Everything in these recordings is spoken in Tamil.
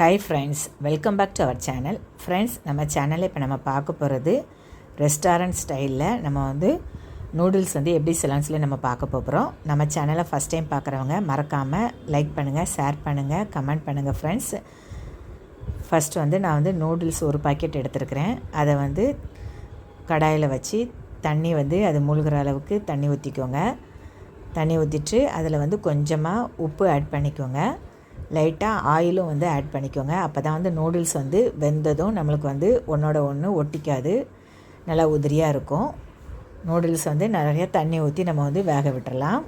Hi friends welcome back to our channel friends நம்ம சேனலில் இப்போ நம்ம பார்க்க போகிறது ரெஸ்டாரண்ட் ஸ்டைலில் நம்ம வந்து நூடுல்ஸ் வந்து எப்படி செய்யலாம்னு சொல்லி நம்ம பார்க்க போகிறோம் நம்ம சேனலை ஃபஸ்ட் டைம் பார்க்குறவங்க மறக்காமல் லைக் பண்ணுங்கள் ஷேர் பண்ணுங்கள் கமெண்ட் பண்ணுங்கள் ஃப்ரெண்ட்ஸ் ஃபஸ்ட் வந்து நான் வந்து நூடுல்ஸ் ஒரு பாக்கெட் எடுத்துருக்கிறேன். அதை வந்து கடாயில் வச்சு தண்ணி வந்து அது மூழ்கிற அளவுக்கு தண்ணி ஊற்றிக்கோங்க தண்ணி ஊற்றிட்டு அதில் வந்து கொஞ்சமாக உப்பு ஆட் பண்ணிக்கோங்க. லைட்டாக ஆயிலும் வந்து ஆட் பண்ணிக்கோங்க. அப்போ தான் வந்து நூடுல்ஸ் வந்து வெந்ததும் நம்மளுக்கு வந்து ஒன்றோட ஒன்று ஒட்டிக்காது. நல்லா உதிரியாக இருக்கும். நூடுல்ஸ் வந்து நிறைய தண்ணி ஊற்றி நம்ம வந்து வேக விட்டுறலாம்.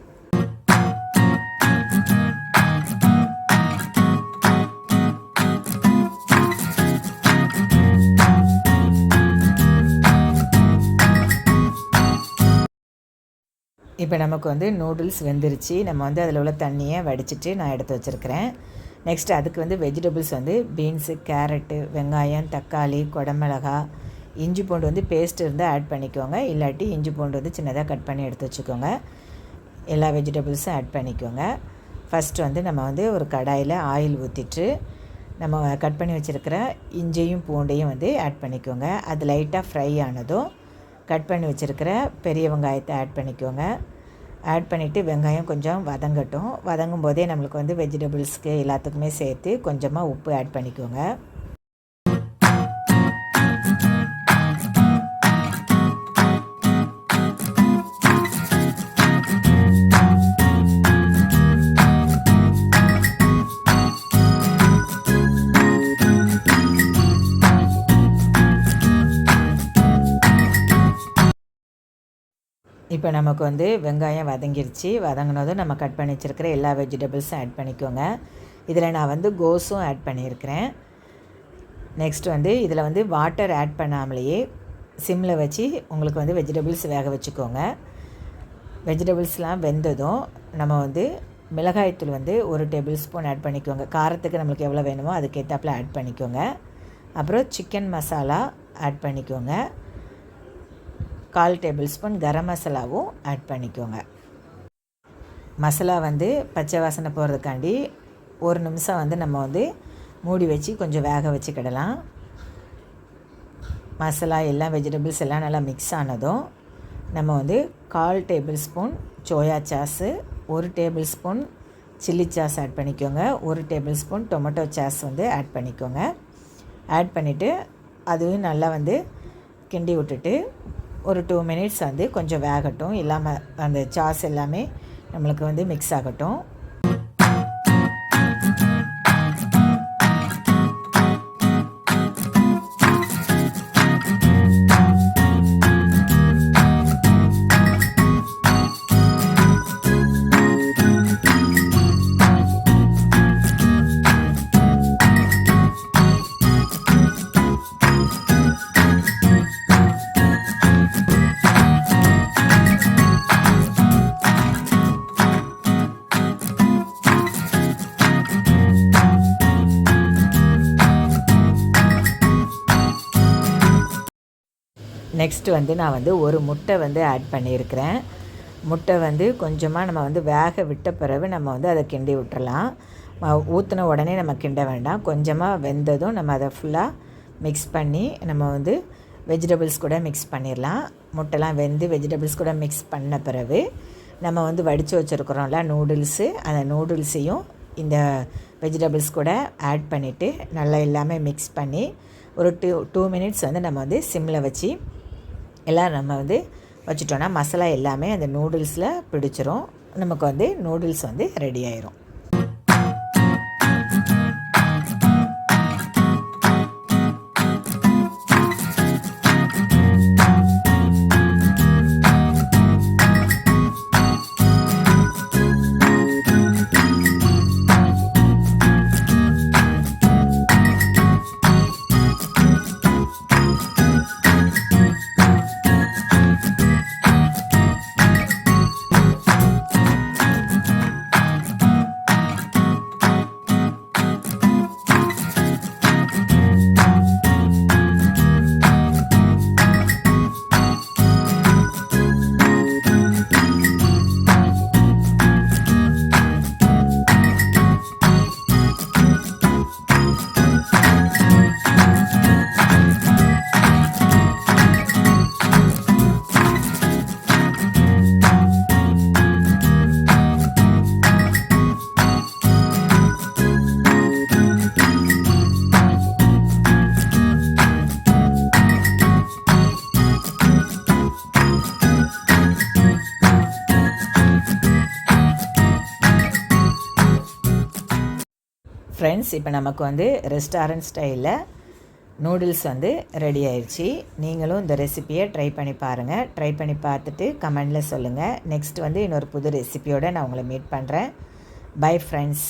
இப்போ நமக்கு வந்து நூடுல்ஸ் வெந்துருச்சு. நம்ம வந்து அதில் உள்ள தண்ணியை வடிச்சிட்டு நான் எடுத்து வச்சுருக்கிறேன். நெக்ஸ்ட் அதுக்கு வந்து வெஜிடபிள்ஸ் வந்து பீன்ஸு கேரட்டு வெங்காயம் தக்காளி குடமிளகா இஞ்சி பூண்டு வந்து பேஸ்ட் இருந்தால் ஆட் பண்ணிக்கோங்க. இல்லாட்டி இஞ்சி பூண்டு வந்து சின்னதாக கட் பண்ணி எடுத்து வச்சுக்கோங்க. எல்லா வெஜிடபிள்ஸும் ஆட் பண்ணிக்கோங்க. ஃபஸ்ட்டு வந்து நம்ம வந்து ஒரு கடாயில் ஆயில் ஊற்றிட்டு நம்ம கட் பண்ணி வச்சுருக்கிற இஞ்சியும் பூண்டையும் வந்து ஆட் பண்ணிக்கோங்க. அது லைட்டாக ஃப்ரை ஆனதும் கட் பண்ணி வச்சுருக்கிற பெரிய வெங்காயத்தை ஆட் பண்ணிக்கோங்க. ஆட் பண்ணிவிட்டு வெங்காயம் கொஞ்சம் வதங்கட்டும். வதங்கும் போதே நம்மளுக்கு வந்து வெஜிடபிள்ஸ்க்கு எல்லாத்துக்குமே சேர்த்து கொஞ்சமாக உப்பு ஆட் பண்ணிக்கோங்க. இப்போ நமக்கு வந்து வெங்காயம் வதங்கிருச்சு. வதங்கினதும் நம்ம கட் பண்ணி வச்சுருக்கிற எல்லா வெஜிடபிள்ஸும் ஆட் பண்ணிக்கோங்க. இதில் நான் வந்து கோஸும் ஆட் பண்ணியிருக்கிறேன். நெக்ஸ்ட் வந்து இதில் வந்து வாட்டர் ஆட் பண்ணாமலேயே சிம்மில் வச்சு உங்களுக்கு வந்து வெஜிடபிள்ஸ் வேக வச்சுக்கோங்க. வெஜிடபிள்ஸ்லாம் வெந்ததும் நம்ம வந்து மிளகாய்த்தூள் வந்து ஒரு டேபிள் ஸ்பூன் ஆட் பண்ணிக்கோங்க. காரத்துக்கு நம்மளுக்கு எவ்வளோ வேணுமோ அதுக்கேற்றாப்பில் ஆட் பண்ணிக்கோங்க. அப்புறம் சிக்கன் மசாலா ஆட் பண்ணிக்கோங்க. கால் டேபிள் ஸ்பூன் கரம் மசாலாவும் ஆட் பண்ணிக்கோங்க. மசாலா வந்து பச்சை வாசனை போகிறதுக்காண்டி ஒரு நிமிஷம் வந்து நம்ம வந்து மூடி வச்சு கொஞ்சம் வேக வச்சுக்கிடலாம். மசாலா எல்லாம் வெஜிடபிள்ஸ் எல்லாம் நல்லா மிக்ஸ் ஆனதும் நம்ம வந்து கால் டேபிள் ஸ்பூன் சோயா சாஸு ஒரு table spoon chilli sauce add பண்ணிக்கோங்க. ஒரு டேபிள் ஸ்பூன் டொமேட்டோ சாஸ் வந்து ஆட் பண்ணிக்கோங்க. ஆட் பண்ணிவிட்டு அதுவும் நல்லா வந்து கிண்டி விட்டுட்டு ஒரு டூ மினிட்ஸ் வந்து கொஞ்சம் வேகட்டும். இல்லாமல் அந்த சாஸ் எல்லாமே நம்மளுக்கு வந்து மிக்ஸ் ஆகட்டும். நெக்ஸ்ட்டு வந்து நான் வந்து ஒரு முட்டை வந்து ஆட் பண்ணியிருக்கிறேன். முட்டை வந்து கொஞ்சமாக நம்ம வந்து வேக விட்ட பிறகு நம்ம வந்து அதை கிண்டி விட்டுறலாம். ஊற்றின உடனே நம்ம கிண்ட வேண்டாம். கொஞ்சமாக வெந்ததும் நம்ம அதை ஃபுல்லாக மிக்ஸ் பண்ணி நம்ம வந்து வெஜிடபிள்ஸ் கூட மிக்ஸ் பண்ணிடலாம் முட்டைலாம் வெந்து வெஜிடபிள்ஸ் கூட மிக்ஸ் பண்ண பிறகு நம்ம வந்து வடித்து வச்சுருக்குறோம்ல நூடுல்ஸு அந்த நூடுல்ஸையும் இந்த வெஜிடபிள்ஸ் கூட ஆட் பண்ணிவிட்டு நல்லா எல்லாமே மிக்ஸ் பண்ணி ஒரு டூ டூ மினிட்ஸ் வந்து நம்ம வந்து சிம்மில் வச்சு எல்லாம் நம்ம வந்து வச்சுட்டோன்னா மசாலா எல்லாமே அந்த நூடுல்ஸில் பிடிச்சிரும். நமக்கு வந்து நூடுல்ஸ் வந்து ரெடி ஆயிரும். ஃப்ரெண்ட்ஸ் இப்போ நமக்கு வந்து ரெஸ்டாரண்ட் ஸ்டைலில் நூடுல்ஸ் வந்து ரெடி ஆயிடுச்சு நீங்களும் இந்த ரெசிப்பியை ட்ரை பண்ணி பாருங்கள் ட்ரை பண்ணி பார்த்துட்டு கமெண்டில் சொல்லுங்கள் நெக்ஸ்ட் வந்து இன்னொரு புது ரெசிபியோடு நான் உங்களை மீட் பண்ணுறேன் பை ஃப்ரெண்ட்ஸ்